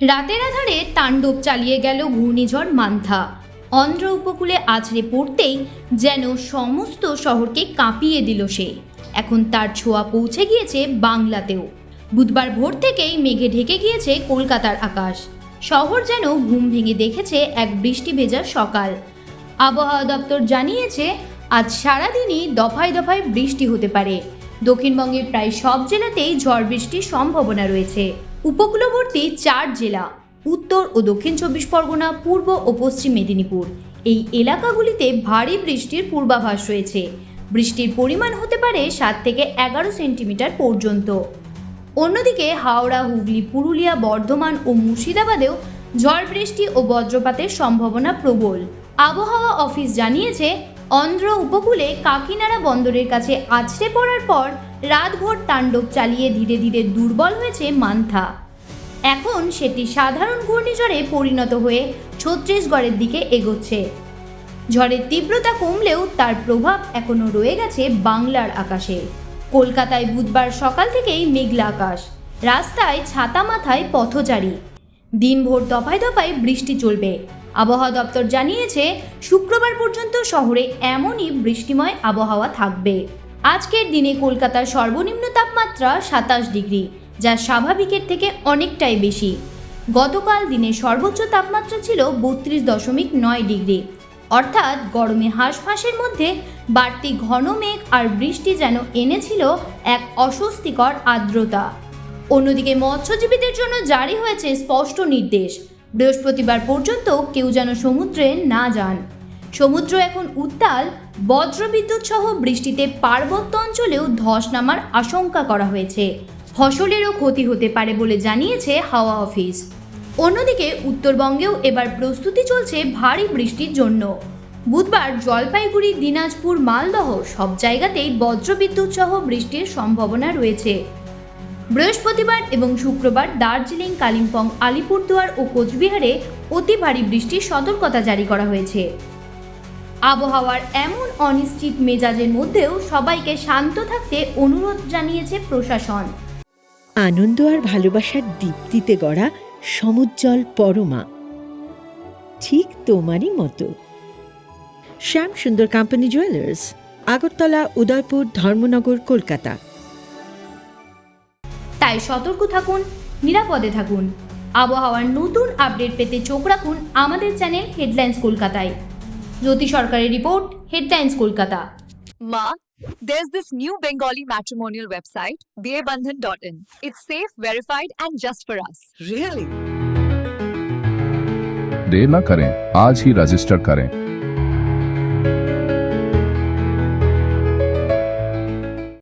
রাতের আধারে তাণ্ডব চালিয়ে গেল ঘূর্ণিঝড় মান্থা। অন্ধ্র উপকূলে আছড়ে পড়তেই যেন সমস্ত শহরকে কাঁপিয়ে দিল সে। এখন তার ছোঁয়া পৌঁছে গিয়েছে বাংলাতেও। বুধবার ভোর থেকেই মেঘে ঢেকে গিয়েছে কলকাতার আকাশ। শহর যেন ঘুম ভেঙে দেখেছে এক বৃষ্টি ভেজা সকাল। আবহাওয়া দপ্তর জানিয়েছে, আজ সারাদিনই দফায় দফায় বৃষ্টি হতে পারে। দক্ষিণবঙ্গের প্রায় সব জেলাতেই ঝড় বৃষ্টির সম্ভাবনা রয়েছে। উপকূলবর্তী চার জেলা, উত্তর ও দক্ষিণ চব্বিশ পরগনা, পূর্ব ও পশ্চিম মেদিনীপুর। এই এলাকাগুলিতে ভারী বৃষ্টির পূর্বাভাস রয়েছে। বৃষ্টির পরিমাণ হতে পারে সাত থেকে এগারো সেন্টিমিটার পর্যন্ত। অন্যদিকে হাওড়া, হুগলি, পুরুলিয়া, বর্ধমান ও মুর্শিদাবাদেও ঝড় বৃষ্টি ও বজ্রপাতের সম্ভাবনা প্রবল। আবহাওয়া অফিস জানিয়েছে, অন্ধ্র উপকূলে কাকিনাড়া বন্দরের কাছে আছড়ে পড়ার পর রাতভর তাণ্ডব চালিয়ে ধীরে ধীরে দুর্বল হয়েছে মান্থা। এখন সেটি সাধারণ ঘূর্ণিঝড়ে পরিণত হয়ে ছত্তিশগড়ের দিকে এগোচ্ছে। ঝড়ের তীব্রতা কমলেও তার প্রভাব এখনও রয়ে গেছে বাংলার আকাশে। কলকাতায় বুধবার সকাল থেকেই মেঘলা আকাশ। রাস্তায় ছাতা মাথায় পথচারী। দিনভর দফায় দফায় বৃষ্টি চলবে। আবহাওয়া দপ্তর জানিয়েছে, শুক্রবার পর্যন্ত শহরে এমনই বৃষ্টিময় আবহাওয়া থাকবে। আজকের দিনে কলকাতার সর্বনিম্ন তাপমাত্রা সাতাশ ডিগ্রি, যা স্বাভাবিকের থেকে অনেকটাই বেশি। গতকাল দিনে সর্বোচ্চ তাপমাত্রা ছিল বত্রিশ দশমিক নয় ডিগ্রি। অর্থাৎ গরমে হাঁসফাঁসের মধ্যে বাড়তি ঘন মেঘ আর বৃষ্টি যেন এনেছিল এক অস্বস্তিকর আর্দ্রতা। অন্যদিকে মৎস্যজীবীদের জন্য জারি হয়েছে স্পষ্ট নির্দেশ। বৃহস্পতিবার পর্যন্ত কেউ যেন সমুদ্রে না যান। সমুদ্র এখন উত্তাল, বজ্রবিদ্যুৎ সহ বৃষ্টিতে পার্বত্য অঞ্চলেও ধস নামার আশঙ্কা করা হয়েছে। ফসলেরও ক্ষতি হতে পারে বলে জানিয়েছে হাওয়া অফিস। অন্যদিকে উত্তরবঙ্গেও এবার প্রস্তুতি চলছে ভারী বৃষ্টির জন্য। বুধবার জলপাইগুড়ি, দিনাজপুর, মালদহ সব জায়গাতেই বজ্রবিদ্যুৎ সহ বৃষ্টির সম্ভাবনা রয়েছে। বৃহস্পতিবার এবং শুক্রবার দার্জিলিং, কালিম্পং, আলিপুরদুয়ার ও কোচবিহারে অতি ভারী বৃষ্টির সতর্কতা জারি করা হয়েছে। আবহাওয়ার এমন অনিশ্চিত মেজাজের মধ্যেও সবাইকে শান্ত থাকতে অনুরোধ জানিয়েছে প্রশাসন। আনন্দ আর ভালোবাসার দীপ্তিতে গড়া সমুজ্জ্বল পরমা। ঠিক তোমারই মতো। Shyam Sundar company jewellers Agartala Udaipur Dharmanagar Kolkata. তাই সতর্ক থাকুন নিরাপদে থাকুন। আবহাওয়ার নতুন আপডেট পেতে চোখ রাখুন আমাদের চ্যানেল হেডলাইন্স কলকাতায়। জ্যোতি সরকারের report headlines Kolkata Ma, there's this new Bengali matrimonial website, bearbandhan.in. It's safe, verified, and just for us. Really? देर न करें आज ही रजिस्टर करें